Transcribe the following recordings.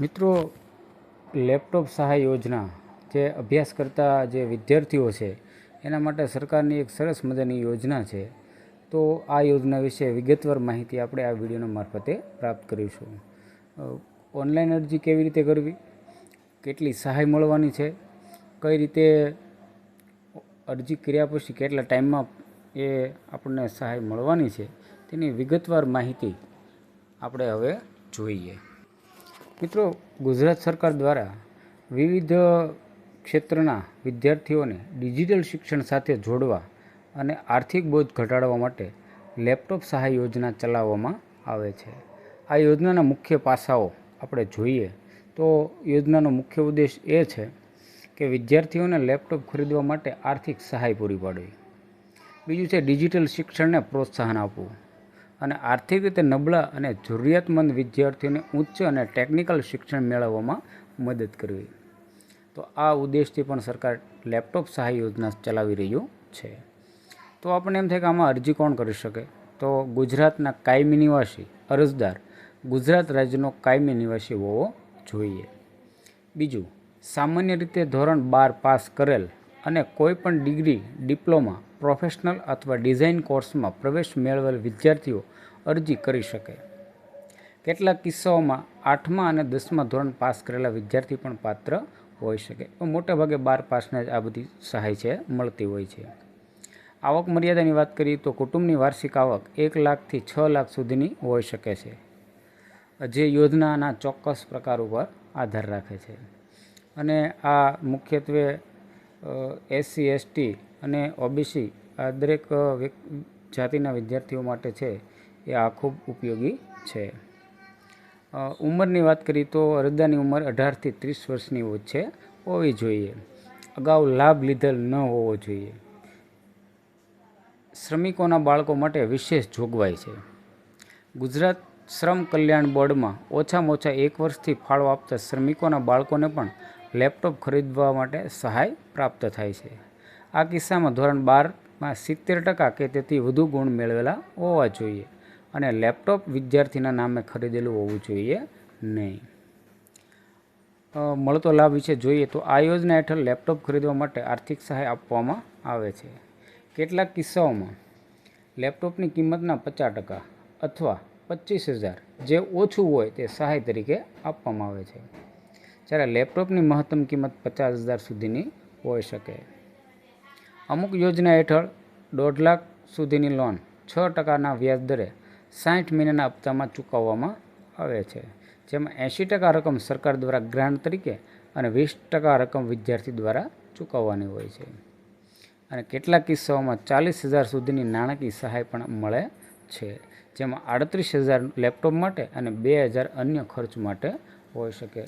મિત્રો, લેપટોપ સહાય યોજના જે અભ્યાસ કરતા જે વિદ્યાર્થીઓ છે, એના માટે સરકારની એક સરસ મજાની યોજના છે. તો આ યોજના વિશે વિગતવાર માહિતી આપણે આ વિડીયોના મારફતે પ્રાપ્ત કરીશું. ઓનલાઈન અરજી કેવી રીતે કરવી? કેટલી સહાય મળવાની છે? કઈ રીતે અરજી કર્યા પછી કેટલા ટાઈમમાં એ આપણને સહાય મળવાની છે? તેની વિગતવાર માહિતી આપણે હવે જોઈએ. મિત્રો, ગુજરાત સરકાર દ્વારા વિવિધ ક્ષેત્રના વિદ્યાર્થીઓને ડિજિટલ શિક્ષણ સાથે જોડવા અને આર્થિક બોજ ઘટાડવા માટે લેપટોપ સહાય યોજના ચલાવવામાં આવે છે. આ યોજનાના મુખ્ય પાસાઓ આપણે જોઈએ તો યોજનાનો મુખ્ય ઉદ્દેશ એ છે કે વિદ્યાર્થીઓને લેપટોપ ખરીદવા માટે આર્થિક સહાય પૂરી પાડવી. બીજું છે ડિજિટલ શિક્ષણને પ્રોત્સાહન આપવું. અને આર્થિક રીતે નબળા અને જરૂરિયાતમંદ વિદ્યાર્થીઓને ઉચ્ચ અને ટેકનિકલ શિક્ષણ મેળવવામાં મદદ કરવી. તો આ ઉદ્દેશથી પણ સરકાર લેપટોપ સહાય યોજના ચલાવી રહ્યું છે. તો આપણને એમ થાય કે આમાં અરજી કોણ કરી શકે? તો ગુજરાતના કાયમી નિવાસી અરજદાર. ગુજરાત રાજ્યનો કાયમી નિવાસી હોવો જોઈએ. બીજું, સામાન્ય રીતે ધોરણ બાર પાસ કરેલ અને કોઈપણ ડિગ્રી, ડિપ્લોમા, પ્રોફેશનલ અથવા ડિઝાઇન કોર્સમાં પ્રવેશ મેળવેલ વિદ્યાર્થીઓ અરજી કરી શકે. કેટલાક કિસ્સાઓમાં આઠમા અને દસમા ધોરણ પાસ કરેલા વિદ્યાર્થી પણ પાત્ર હોઈ શકે. પણ મોટાભાગે બાર પાસને જ આ બધી સહાય છે, મળતી હોય છે. આવક મર્યાદાની વાત કરીએ તો કુટુંબની વાર્ષિક આવક એક લાખથી છ લાખ સુધીની હોઈ શકે છે, જે યોજનાના ચોક્કસ પ્રકાર ઉપર આધાર રાખે છે. અને આ મુખ્યત્વે એસસી, એસટી અને ઓબીસી આ દરેક જાતિના વિદ્યાર્થીઓ માટે છે એ આ ખૂબ ઉપયોગી છે. ઉંમરની વાત કરીએ તો અરજદારની ઉંમર અઢારથી ત્રીસ વર્ષની વચ્ચે હોવી જોઈએ. અગાઉ લાભ લીધેલ ન હોવો જોઈએ. શ્રમિકોના બાળકો માટે વિશેષ જોગવાઈ છે. ગુજરાત શ્રમ કલ્યાણ બોર્ડમાં ઓછામાં ઓછા એક વર્ષથી ફાળો આપતા શ્રમિકોના બાળકોને પણ લેપટોપ ખરીદવા માટે સહાય પ્રાપ્ત થાય છે. આ કિસ્સામાં ધોરણ બારમાં સિત્તેર ટકા કે તેથી વધુ ગુણ મેળવેલા હોવા જોઈએ અને લેપટોપ વિદ્યાર્થીના નામે ખરીદેલું હોવું જોઈએ નહીં. મળતો લાભ વિશે જોઈએ તો આ યોજના હેઠળ લેપટોપ ખરીદવા માટે આર્થિક સહાય આપવામાં આવે છે. કેટલાક કિસ્સાઓમાં લેપટોપની કિંમતના પચાસ ટકા અથવા પચીસ હજાર જે ઓછું હોય તે સહાય તરીકે આપવામાં આવે છે. જ્યારે લેપટોપની મહત્તમ કિંમત પચાસ હજાર સુધીની હોઈ શકે. અમુક યોજના હેઠળ દોઢ લાખ સુધીની લોન છ ટકાના વ્યાજ દરે સાઠ મહિનાના હપ્તામાં ચૂકવવામાં આવે છે. જેમાં એંશી ટકા રકમ સરકાર દ્વારા ગ્રાન્ટ તરીકે અને વીસ ટકા રકમ વિદ્યાર્થી દ્વારા ચૂકવવાની હોય છે. અને કેટલાક કિસ્સાઓમાં ચાલીસ હજાર સુધીની નાણાકીય સહાય પણ મળે છે. જેમાં આડત્રીસ હજાર લેપટોપ માટે અને બે હજાર અન્ય ખર્ચ માટે હોઈ શકે.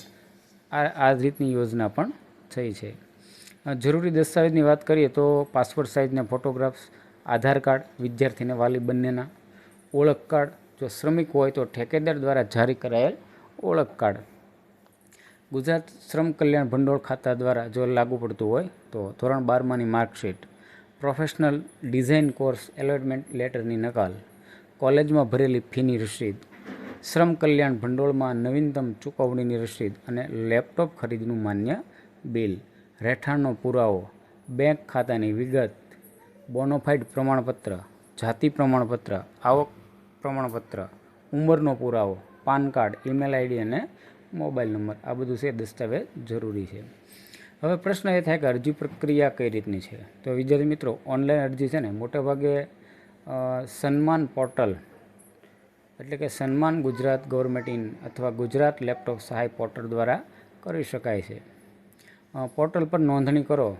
આ આ રીતની યોજના પણ થઈ છે. જરૂરી દસ્તાવેજની વાત કરીએ તો પાસપોર્ટ સાઇઝના ફોટોગ્રાફ્સ, આધાર કાર્ડ વિદ્યાર્થીને વાલી બંનેના ઓળખ કાર્ડ, જો શ્રમિક હોય તો ઠેકેદાર દ્વારા જારી કરાયેલ ઓળખ કાર્ડ. ગુજરાત શ્રમ કલ્યાણ ભંડોળ ખાતા દ્વારા જો લાગુ પડતું હોય તો ધોરણ બારમાની marksheet, professional design course allotment લેટરની નકલ, કોલેજમાં ભરેલી ફીની રસીદ શ્રમ કલ્યાણ ભંડોળમાં નવીનતમ ચૂકવણીની રસીદ અને લેપટોપ ખરીદનું માન્ય બિલ. રહેઠાણનો પુરાવો, બેંક ખાતાની વિગત, બોનોફાઇડ પ્રમાણપત્ર, જાતિ પ્રમાણપત્ર, આવક પ્રમાણપત્ર, ઉંમરનો પુરાવો, પાન કાર્ડ, ઈમેલ આઈડી અને મોબાઈલ નંબર. આ બધું છે દસ્તાવેજ જરૂરી છે. હવે પ્રશ્ન એ થાય કે અરજી પ્રક્રિયા કઈ રીતની છે? તો વિદ્યાર્થી મિત્રો, ઓનલાઈન અરજી છે ને, મોટેભાગે સન્માન પોર્ટલ એટલે કે સન્માન ગુજરાત ગવર્મેન્ટ ઇન અથવા ગુજરાત લેપટોપ સહાય પોર્ટલ દ્વારા કરી શકાય છે. પોર્ટલ પર નોંધણી કરો.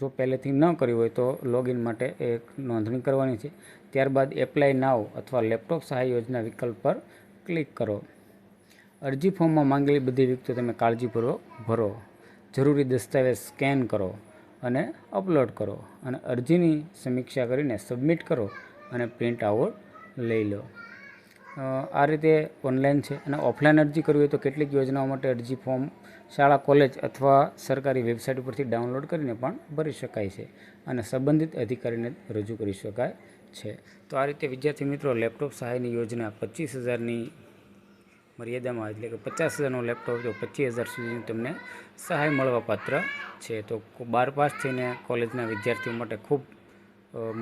જો પહેલેથી ન કરી હોય તો લોગિન માટે એક નોંધણી કરવાની છે. ત્યારબાદ એપ્લાય નાવ અથવા લેપટોપ સહાય યોજના વિકલ્પ પર ક્લિક કરો. અરજી ફોર્મમાં માંગેલી બધી વિગતો તમે કાળજીપૂર્વક ભરો. જરૂરી દસ્તાવેજ સ્કેન કરો અને અપલોડ કરો અને અરજીની સમીક્ષા કરીને સબમિટ કરો અને પ્રિન્ટ આઉટ લઈ લો. આ રીતે ઓનલાઈન છે અને ઓફલાઈન અરજી કરવી હોય તો કેટલીક યોજનાઓ માટે અરજી ફોર્મ શાળા, કોલેજ અથવા સરકારી વેબસાઇટ ઉપરથી ડાઉનલોડ કરીને પણ ભરી શકાય છે અને સંબંધિત અધિકારીને રજૂ કરી શકાય છે. તો આ રીતે વિદ્યાર્થી મિત્રો લેપટોપ સહાયની યોજના પચીસ હજારની મર્યાદામાં એટલે કે પચાસ હજારનું લેપટોપ તો પચીસ હજાર સુધીની તમને સહાય મળવાપાત્ર છે. તો બાર પાસ થઈને કોલેજના વિદ્યાર્થીઓ માટે ખૂબ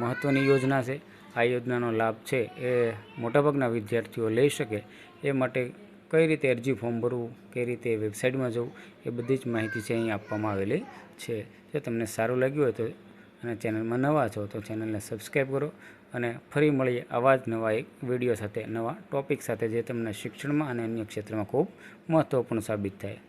મહત્ત્વની યોજના છે. આ યોજનાનો લાભ છે એ મોટાભાગના વિદ્યાર્થીઓ લઈ શકે એ માટે કઈ રીતે અરજી ફોર્મ ભરવું, કઈ રીતે વેબસાઇટમાં જવું, એ બધી જ માહિતી છે અહીં આપવામાં આવેલી છે. જો તમને સારું લાગ્યું હોય તો અને ચેનલમાં નવા છો તો ચેનલને સબસ્ક્રાઈબ કરો અને ફરી મળીએ આવા જ નવા એક વીડિયો સાથે, નવા ટોપિક સાથે જે તમને શિક્ષણમાં અને અન્ય ક્ષેત્રમાં ખૂબ મહત્ત્વપૂર્ણ સાબિત થાય.